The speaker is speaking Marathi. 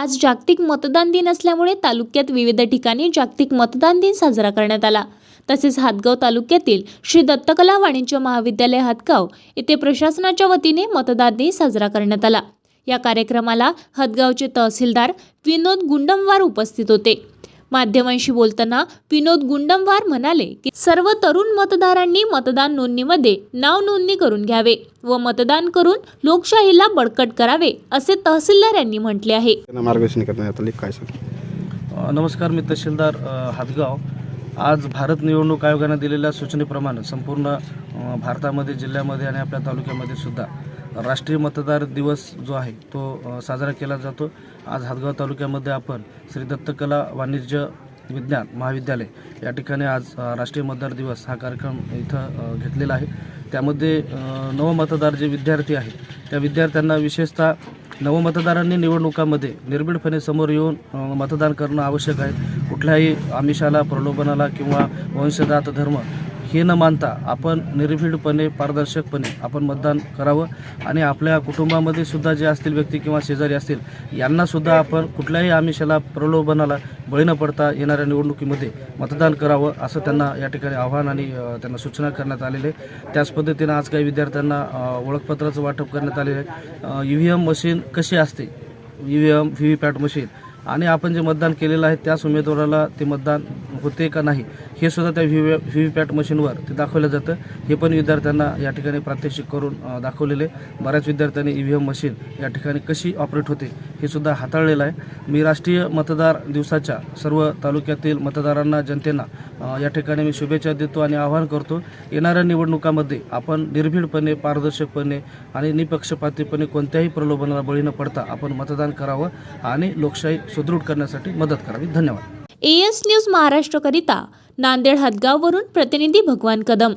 आज जागतिक मतदान दिन असल्यामुळे तालुक्यात विविध ठिकाणी जागतिक मतदान दिन साजरा करण्यात आला. तसेच हातगाव तालुक्यातील श्री दत्तकला वाणिज्य महाविद्यालय हातगाव येथे प्रशासनाच्या वतीने मतदान दिन साजरा करण्यात आला. या कार्यक्रमाला हदगावचे तहसीलदार विनोद गुंडमवार उपस्थित होते. माध्यमांशी बोलताना विनोद गुंडमवार म्हणाले की सर्व तरुण मतदारांनी मतदान नोंदणीमध्ये नाव नोंदणी करून घ्यावे व मतदान करून लोकशाहीला बळकट करावे असे तहसीलदार यांनी म्हटले आहे. त्यांना मार्गदर्शन करण्यात आले काय नमस्कार मी तहसीलदार हातगाव. आज भारत निवडणूक आयोगाने दिलेल्या सूचनेप्रमाणे संपूर्ण भारतामध्ये जिल्ह्यामध्ये आणि आपल्या तालुक्यामध्ये सुद्धा राष्ट्रीय मतदार दिवस जो आहे तो साजरा केला जातो. आज हातगाव तालुक्यामध्ये आपण श्री दत्तकला वाणिज्य विज्ञान महाविद्यालय या ठिकाणी आज राष्ट्रीय मतदार दिवस हा कार्यक्रम इथं घेतलेला आहे. त्यामध्ये नवमतदार जे विद्यार्थी आहेत त्या विद्यार्थ्यांना विशेषतः नवमतदारांनी निवडणुकामध्ये निर्भीडपणे समोर येऊन मतदान करणं आवश्यक आहे. कुठल्याही आमिषाला प्रलोभनाला किंवा वंशजात धर्म हे न मानता आपण निर्भीडपणे पारदर्शकपणे आपण मतदान करावं आणि आपल्या कुटुंबामध्ये सुद्धा जे असतील व्यक्ती किंवा शेजारी असतील यांनासुद्धा आपण कुठल्याही आमिषाला प्रलोभनाला बळी न पडता येणाऱ्या निवडणुकीमध्ये मतदान करावं असं त्यांना या ठिकाणी आव्हान आणि त्यांना सूचना करण्यात आलेले आहे. त्याच पद्धतीनं आज काही विद्यार्थ्यांना ओळखपत्राचं वाटप करण्यात आलेलं आहे ई व्ही एम मशीन कशी असते E V M V V PAT machine आणि आपण जे मतदान केलेलं आहे त्याच उमेदवाराला ते मतदान होते का नाही हे सुद्धा त्या व्ही व्ही व्ही पॅट मशीनवर ते दाखवलं जातं. हे पण विद्यार्थ्यांना या ठिकाणी प्रात्यक्षिक करून दाखवलेले. बऱ्याच विद्यार्थ्यांनी ई व्ही एम मशीन या ठिकाणी कशी ऑपरेट होते हे सुद्धा हाताळलेलं आहे. मी राष्ट्रीय मतदार दिवसाच्या सर्व तालुक्यातील मतदारांना जनतेना या ठिकाणी मी शुभेच्छा देतो आणि आवाहन करतो. येणाऱ्या निवडणुकामध्ये आपण निर्भीडपणे पारदर्शकपणे आणि निपक्षपातीपणे कोणत्याही प्रलोभनाला बळी न पडता आपण मतदान करावं आणि लोकशाही सुदृढ करण्यासाठी मदत करावी. धन्यवाद. एएस न्यूज महाराष्ट्रकरिता नांदेड हदगाववरून प्रतिनिधी भगवान कदम.